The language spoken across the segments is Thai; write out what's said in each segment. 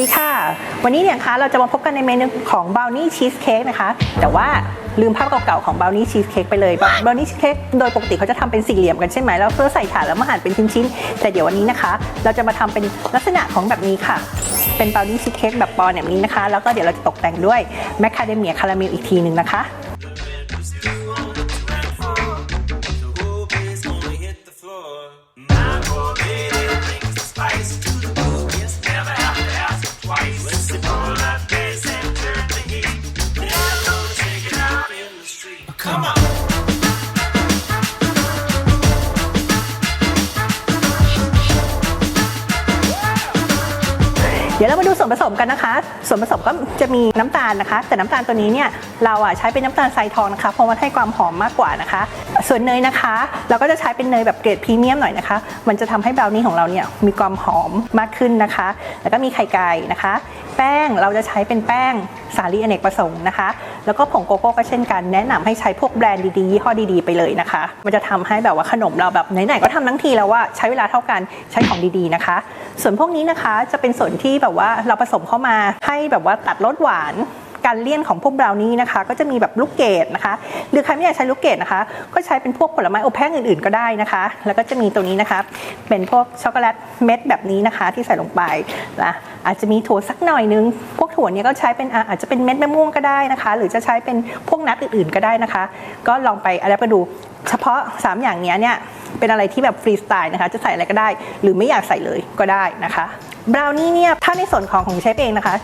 ดีค่ะ วันนี้เนี่ยคะเราจะมาพบกันในเมนูของบ r าวนี่ชีสเค้กนะคะ แต่ว่าลืมภาพเก่าๆของบ r าวนี่ชีสเค้กไปเลยบ r าวนี่ชีสเค้กโดยปกติเขาจะทำเป็นสี่เหลี่ยมกันใช่ไหมแล้วเพื่อใส่ถาดแล้วมาหั่นเป็นชิ้นๆแต่เดี๋ยววันนี้นะคะ เราจะมาทำเป็นลักษณะของแบบนี้ค่ะ เป็นบ r าวนี่ชีสเค้กแบบปอนแบบนี้นะคะ แล้วก็เดี๋ยวเราจะตกแต่งด้วยแมคคาเดเมียคาราเมลอีกทีหนึ่งนะคะ ดี๋ยวเรามาดูส่วนผสมกันนะคะ ส่วนผสมก็จะมีน้ำตาลนะคะ แต่น้ำตาลตัวนี้เนี่ยเราอะใช้เป็นน้ำตาลทรายทองนะคะเพราะมันให้ความหอมมากกว่านะคะ ส่วนเนยนะคะ เราก็จะใช้เป็นเนยแบบเกรดพรีเมียมหน่อยนะคะ มันจะทำให้เบลนี่ของเราเนี่ยมีความหอมมากขึ้นนะคะ แล้วก็มีไข่ไก่นะคะ แป้งเราจะใช้เป็นแป้ง สาลีอเนกประสงค์นะคะ แล้วก็ผงโกโก้ก็เช่นกันแนะนำให้ใช้พวกแบรนด์ดีๆยี่ห้อดีๆไปเลยนะคะ มันจะทำให้แบบว่าขนมเราแบบไหนๆก็ทำทั้งทีแล้วว่าใช้เวลาเท่ากันใช้ของดีๆนะคะ ส่วนพวกนี้นะคะจะเป็นส่วนที่แบบว่าเราผสมเข้ามาให้แบบว่าตัดรสหวาน การเลี่ยนของพวกบราวนี่นะคะ ก็จะมีแบบลูกเกดนะคะ หรือใครไม่อยากใช้ลูกเกดนะคะ ก็ใช้เป็นพวกผลไม้อบแห้งอื่นๆก็ได้นะคะ แล้วก็จะมีตัวนี้นะคะเป็นพวกช็อกโกแลตเม็ดแบบนี้นะคะ ที่ใส่ลงไปนะอาจจะมีถั่วสักหน่อยนึง พวกถั่วเนี้ยก็ใช้เป็นอาจจะเป็นเม็ดมะม่วงก็ได้นะคะ หรือจะใช้เป็นพวกนัทอื่นๆก็ได้นะคะ ก็ลองไปอะไรไปดูเฉพาะ 3 อย่างเนี้ยเนี่ยเป็นอะไรที่แบบฟรีสไตล์นะคะ จะใส่อะไรก็ได้ หรือไม่อยากใส่เลยก็ได้นะคะบราวนี่เนี่ยถ้าในส่วนของของเชฟเองนะคะ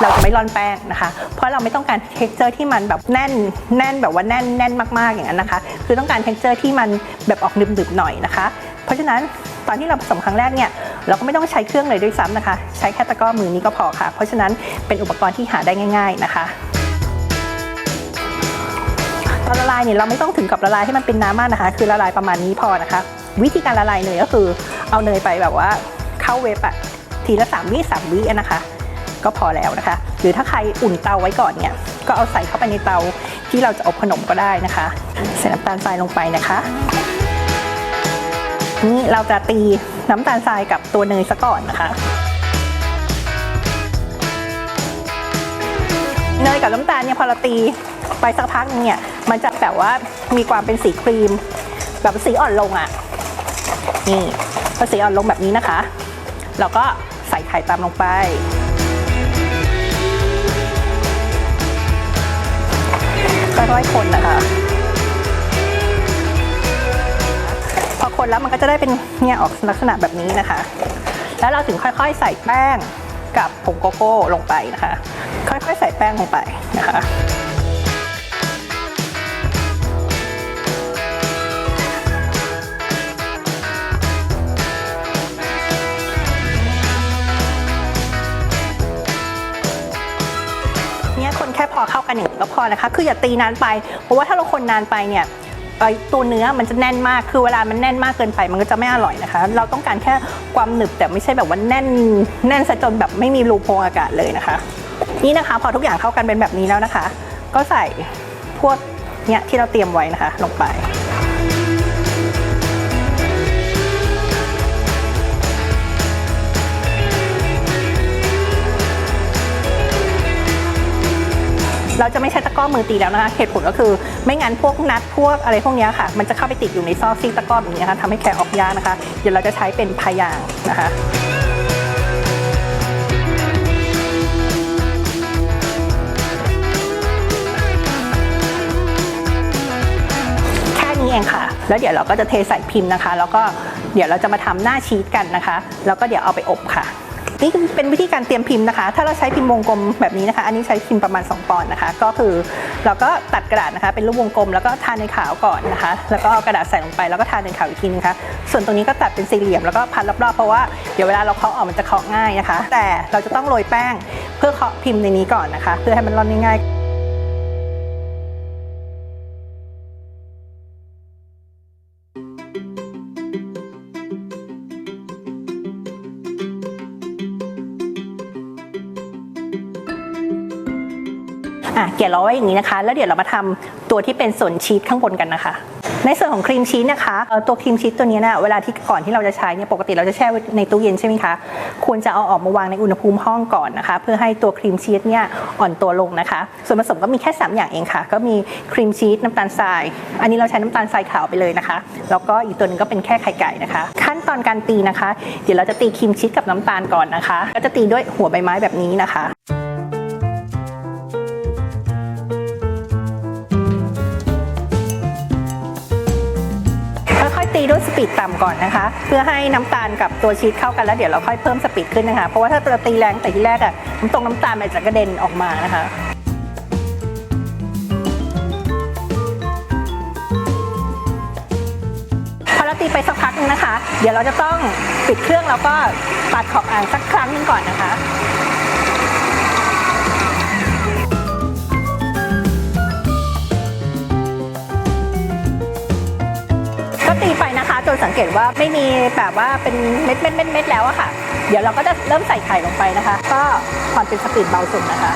เราจะไม่ร่อนแป้งนะคะ เพราะเราไม่ต้องการเท็กเจอร์ที่มันแบบแน่นแน่นแบบว่าแน่นแน่นมากๆอย่างนั้นนะคะ คือต้องการเท็กเจอร์ที่มันแบบออกดึบๆหน่อยนะคะ เพราะฉะนั้นตอนที่เราผสมครั้งแรกเนี่ยเราก็ไม่ต้องใช้เครื่องเลยด้วยซ้ำนะคะ ใช้แค่ตะกร้อมือนี้ก็พอค่ะ เพราะฉะนั้นเป็นอุปกรณ์ที่หาได้ง่าย ๆนะคะตอนละลายเนี่ยเราไม่ต้องถึงกับละลายให้มันเป็นน้ำมากนะคะ คือละลายประมาณนี้พอนะคะ วิธีการละลายเนยก็คือเอาเนยไปแบบว่าเข้าเวฟอะทีละ3วิ3วิอะนะคะ ก็พอแล้วนะคะ หรือถ้าใครอุ่นเตาไว้ก่อนเนี่ยก็เอาใส่เข้าไปในเตาที่เราจะอบขนมก็ได้นะคะ ใส่น้ำตาลทรายลงไปนะคะนี่เราจะตีน้ำตาลทรายกับตัวเนยซะก่อนนะคะ เนยกับน้ำตาลเนี่ยพอเราตีไปสักพักนึงเนี่ยมันจะแบบว่ามีความเป็นสีครีม แบบสีอ่อนลงอะ่ะนี่พอสีอ่อนลงแบบนี้นะคะ เราก็ใส่ไข่ตามลงไป ค่อยๆคนนะคะ พอคนแล้วมันก็จะได้เป็นเนี่ยออกลักษณะแบบนี้นะคะ แล้วเราถึงค่อยๆใส่แป้งกับผงโกโก้ลงไปนะคะ ค่อยๆใส่แป้งลงไปนะคะ คนแค่พอเข้ากันอย่างนี้ก็พอนะคะ คืออย่าตีนานไป เพราะว่าถ้าเราคนนานไปเนี่ยตัวเนื้อมันจะแน่นมาก คือเวลามันแน่นมากเกินไป มันก็จะไม่อร่อยนะคะ เราต้องการแค่ความหนึบแต่ไม่ใช่แบบว่าแน่น แน่นซะจนแบบไม่มีรูโพรงอากาศเลยนะคะ นี่นะคะ พอทุกอย่างเข้ากันเป็นแบบนี้แล้วนะคะ ก็ใส่พวกเนี่ยที่เราเตรียมไว้นะคะ ลงไป ร้อมือตีแล้วนะคะเหตุผลก็คือไม่งั้นพวกนัดพวกอะไรพวกนี้ค่ะ มันจะเข้าไปติดอยู่ในซอกซีกตะกร้อแบบนี้นะคะทำให้แกออกยากนะคะ เดี๋ยวเราจะใช้เป็นพายางนะคะแค่นี้เองค่ะ แล้วเดี๋ยวเราก็จะเทใส่พิมพ์นะคะ แล้วก็เดี๋ยวเราจะมาทำหน้าชีสกันนะคะ แล้วก็เดี๋ยวเอาไปอบค่ะ นี่เป็นวิธีการเตรียมพิมพ์นะคะ ถ้าเราใช้พิมพ์วงกลมแบบนี้นะคะ อันนี้ใช้พิมพ์ประมาณ 2 ปอนด์นะคะ ก็คือเราก็ตัดกระดาษนะคะเป็นรูปวงกลม แล้วก็ทาในขาวก่อนนะคะ แล้วก็เอากระดาษใส่ลงไปแล้วก็ทาในขาวอีกทีนึงค่ะส่วนตรงนี้ก็ตัดเป็นสี่เหลี่ยมแล้วก็พันรอบๆเพราะว่าเดี๋ยวเวลาเราเคาะออกมันจะเคาะง่ายนะคะ แต่เราจะต้องโรยแป้งเพื่อเคาะพิมพ์ในนี้ก่อนนะคะ เพื่อให้มันร่อนง่ายๆ อะเกี่ยวเราไว้อย่างนี้นะคะ แล้วเดี๋ยวเรามาทำตัวที่เป็นส่วนชีสข้างบนกันนะคะ ในส่วนของครีมชีสนะคะตัวครีมชีสตัวนี้นะเวลาที่ก่อนที่เราจะใช้เนี่ยปกติเราจะแช่ในตู้เย็นใช่ไหมคะควรจะเอาออกมาวางในอุณหภูมิห้องก่อนนะคะ เพื่อให้ตัวครีมชีสเนี่ยอ่อนตัวลงนะคะ ส่วนผสมก็มีแค่ 3 อย่างเองค่ะ ก็มีครีมชีสน้ำตาลทราย อันนี้เราใช้น้ำตาลทรายขาวไปเลยนะคะ แล้วก็อีกตัวหนึงก็เป็นแค่ไข่ไก่นะคะ ขั้นตอนการตีนะคะ เดี๋ยวเราจะตีครีมชีสกับน้ำตาลก่อนนะคะ ก็จะตีด้วยหัวใบไม้แบบนี้นะคะ ด้วยสปีดต่ำก่อนนะคะ เพื่อให้น้ำตาลกับตัวชีสเข้ากันแล้วเดี๋ยวเราค่อยเพิ่มสปีดขึ้นนะคะ เพราะว่าถ้าเราตีแรงแต่ที่แรกอะน้ำตรงน้ำตาลมันจะกระเด็นออกมานะคะพอเราตีไปสักพักนึงนะคะ เดี๋ยวเราจะต้องปิดเครื่องแล้วก็ปัดขอบอ่างสักครั้งนึงก่อนนะคะ ตว่าไม่มีแบบว่าเป็นเม็ดเม็ดเม็ดเม็ดแล้วอะค่ะ เดี๋ยวเราก็จะเริ่มใส่ไข่ลงไปนะคะ ก็ความเป็นสปีดเบาสุดนะคะ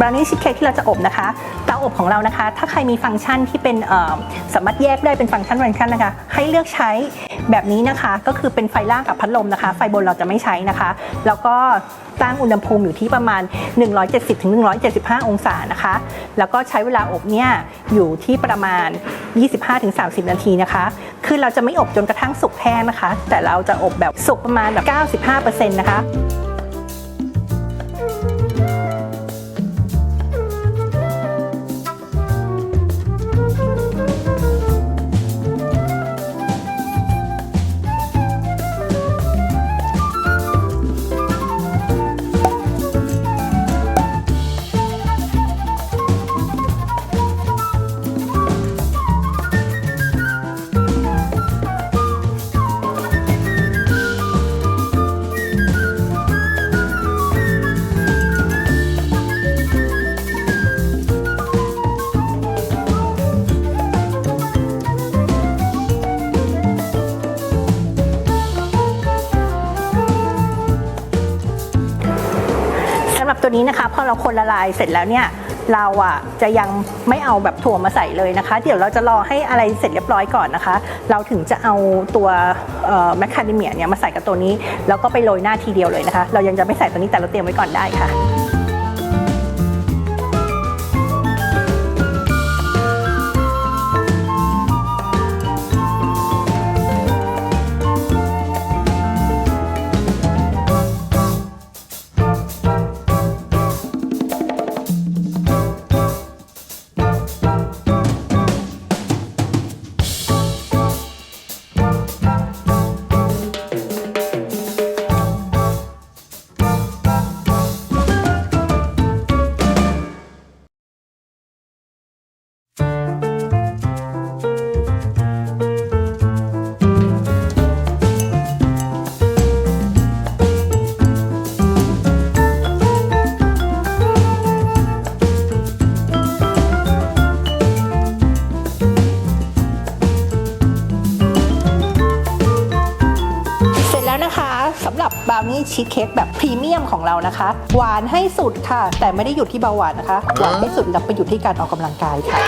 บราวนี่ชีสเค้กที่เราจะอบนะคะเตาอบของเรานะคะ ถ้าใครมีฟังก์ชันที่เป็นสามารถแยกได้เป็นฟังก์ชันฟังก์ชันนะคะ ให้เลือกใช้แบบนี้นะคะ ก็คือเป็นไฟล่างกับพัดลมนะคะ ไฟบนเราจะไม่ใช้นะคะ แล้วก็ตั้งอุณหภูมิอยู่ที่ประมาณ 170-175 องศานะคะ แล้วก็ใช้เวลาอบเนี่ยอยู่ที่ประมาณ 25-30 นาทีนะคะ คือเราจะไม่อบจนกระทั่งสุกแห้งนะคะ แต่เราจะอบแบบสุกประมาณแบบ 95%นะคะ รับตัวนี้นะคะพอเราคนละลายเสร็จแล้วเนี่ยเราอะจะยังไม่เอาแบบถั่วมาใส่เลยนะคะ เดี๋ยวเราจะรอให้อะไรเสร็จเรียบร้อยก่อนนะคะ เราถึงจะเอาตัวแมคคาเดเมียเนี่ยมาใส่กับตัวนี้ แล้วก็ไปโรยหน้าทีเดียวเลยนะคะ เรายังจะไม่ใส่ตัวนี้แต่เราเตรียมไว้ก่อนได้ค่ะ นะคะสำหรับบราวนี่ชีสเค้กแบบพรีเมียมของเรานะคะ หวานให้สุดค่ะ แต่ไม่ได้หยุดที่เบาหวานนะคะ หวานให้สุดแล้วไปหยุดที่การออกกำลังกายค่ะ